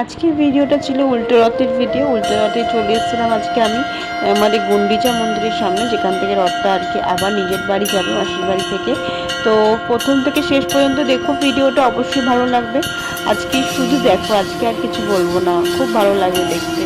আজকে ভিডিওটা ছিল উল্টো রথের ভিডিও। উল্টো রথে চলে এসেছিলাম আজকে আমি, আমাদের গুন্ডিচা মন্দিরের সামনে, যেখান থেকে রথটা আর কি আবার নিজের বাড়ি যাবে, মাসির বাড়ি থেকে। তো প্রথম থেকে শেষ পর্যন্ত দেখো ভিডিওটা, অবশ্যই ভালো লাগবে। আজকে শুধু দেখো, আজকে আর কিছু বলব না। খুব ভালো লাগবে দেখতে।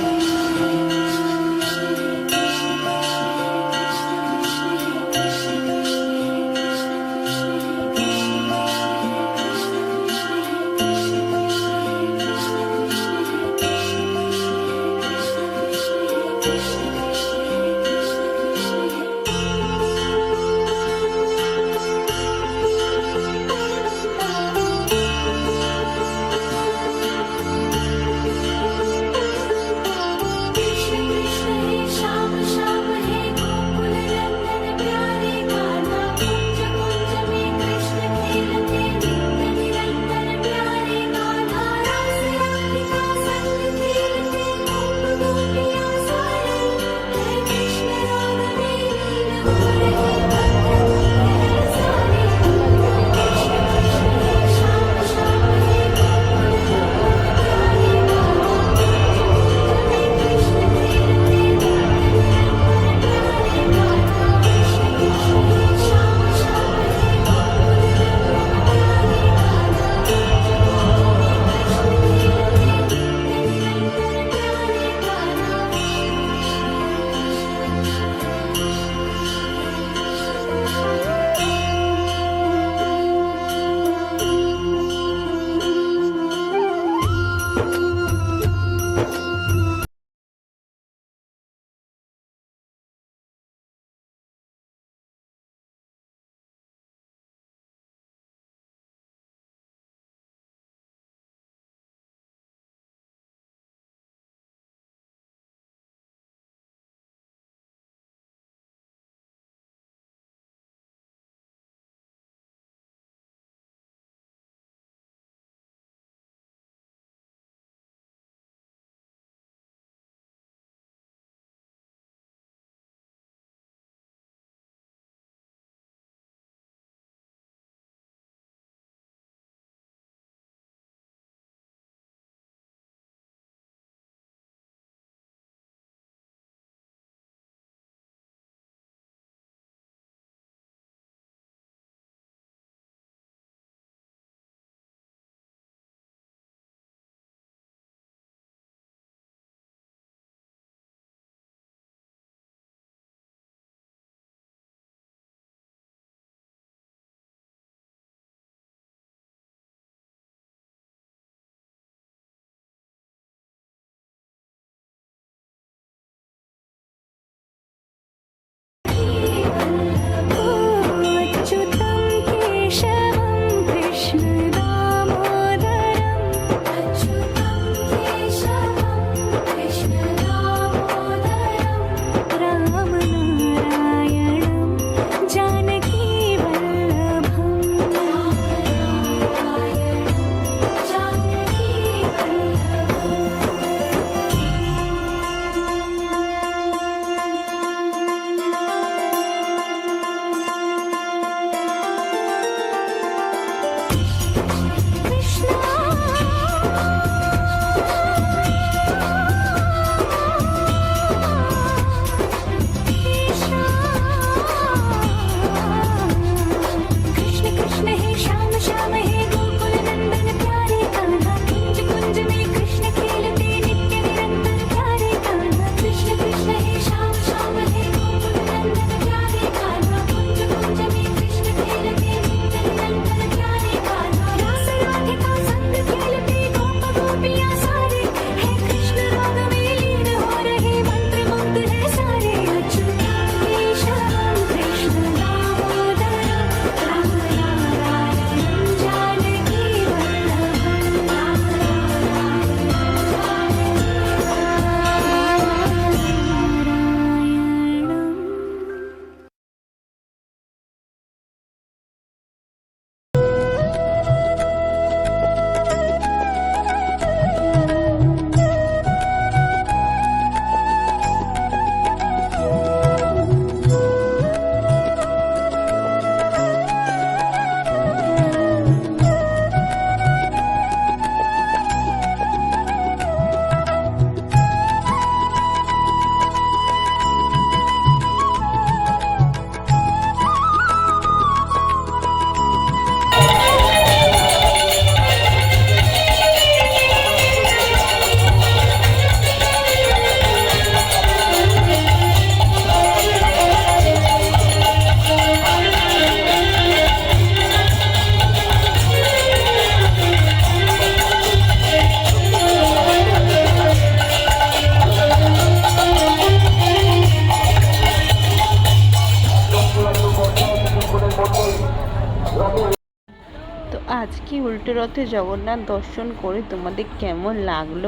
রথে জগন্নাথ দর্শন করে তোমাদের কেমন লাগল?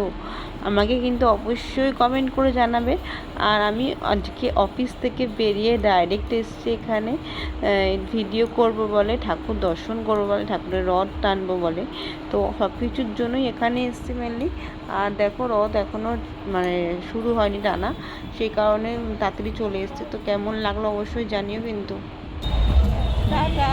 আমাকে কিন্তু অবশ্যই কমেন্ট করে জানাবে। আর আমি আজকে অফিস থেকে বেরিয়ে ডাইরেক্ট এসছি এখানে। ভিডিও করব বলে, ঠাকুর দর্শন করব বলে, ঠাকুরের রথ টানবো বলে। তো সব কিছুর জন্যই এখানে এসছি মেনলি আর দেখো, রথ এখনও মানে শুরু হয়নি টানা। সেই কারণে তাড়াতাড়ি চলে এসছে। তো কেমন লাগল অবশ্যই জানিও কিন্তু। টাটা